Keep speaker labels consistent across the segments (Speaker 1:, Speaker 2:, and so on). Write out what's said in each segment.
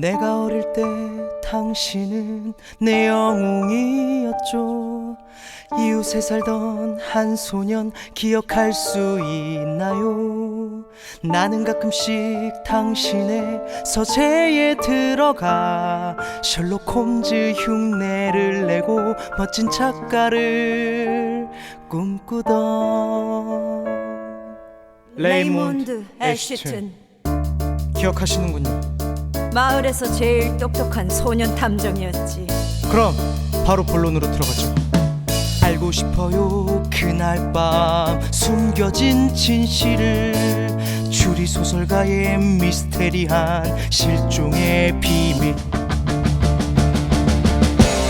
Speaker 1: 내가 어릴 때 당신은 내 영웅이었죠. 이웃에 살던 한 소년 기억할 수 있나요? 나는 가끔씩 당신의 서재에 들어가 셜록 홈즈 흉내를 내고 멋진 작가를 꿈꾸던
Speaker 2: 레이몬드 애쉬튼.
Speaker 1: 기억하시는군요
Speaker 2: 마을에서 제일 똑똑한 소년 탐정이었지
Speaker 1: 그럼 바로 본론으로 들어가죠. 알고 싶어요 그날 밤 숨겨진 진실을 추리 소설가의 미스테리한 실종의 비밀.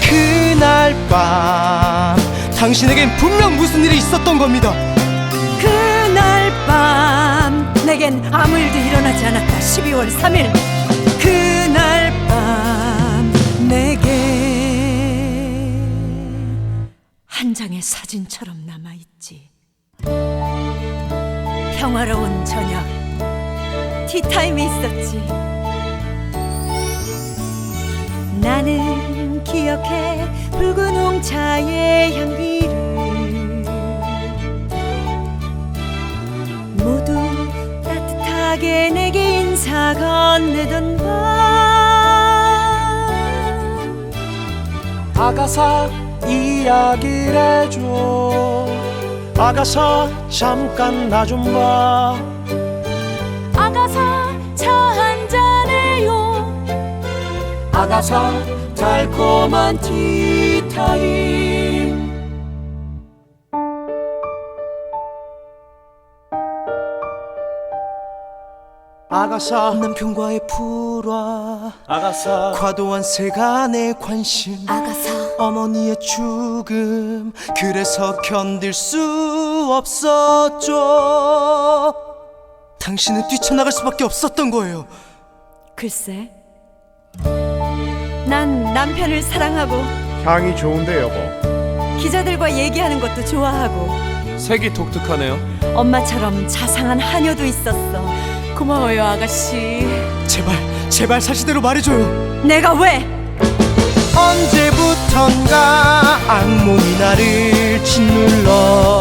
Speaker 1: 그날 밤 당신에겐 분명 무슨 일이 있었던 겁니다.
Speaker 2: 그날 밤 내겐 아무 일도 일어나지 않았다 12월 3일 한 장의 사진처럼 남아있지. 평화로운 저녁. 티타임이 있었지. 나는 기억해 붉은 홍차의 향기를. 모두 따뜻하게 내게 인사 건네던 밤.
Speaker 1: 아가사 이야기를 해줘. 아가사 잠깐 나 좀 봐.
Speaker 2: 아가사 차 한잔해요
Speaker 1: 아가사 달콤한 티타임. 아가사 남편과의 불화
Speaker 3: 아가사
Speaker 1: 과도한 세간의 관심
Speaker 2: 아가사
Speaker 1: 어머니의 죽음 그래서 견딜 수 없었죠. 당신은 뛰쳐나갈 수밖에 없었던 거예요.
Speaker 2: 글쎄 난 남편을 사랑하고
Speaker 3: 향이 좋은데 여보.
Speaker 2: 기자들과 얘기하는 것도 좋아하고
Speaker 3: 색이 독특하네요.
Speaker 2: 엄마처럼 자상한 하녀도 있었어. 고마워요 아가씨.
Speaker 1: 제발 제발 사실대로 말해줘요.
Speaker 2: 내가 왜
Speaker 1: 언제부턴가 악몽이 나를 짓눌러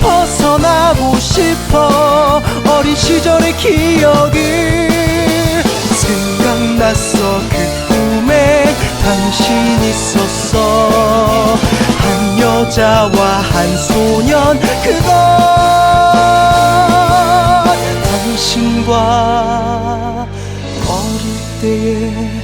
Speaker 1: 벗어나고 싶어 어린 시절의 기억을 생각났어. 그 꿈에 당신 있었어. 한 여자와 한 소년 그건 당신과 어릴 때의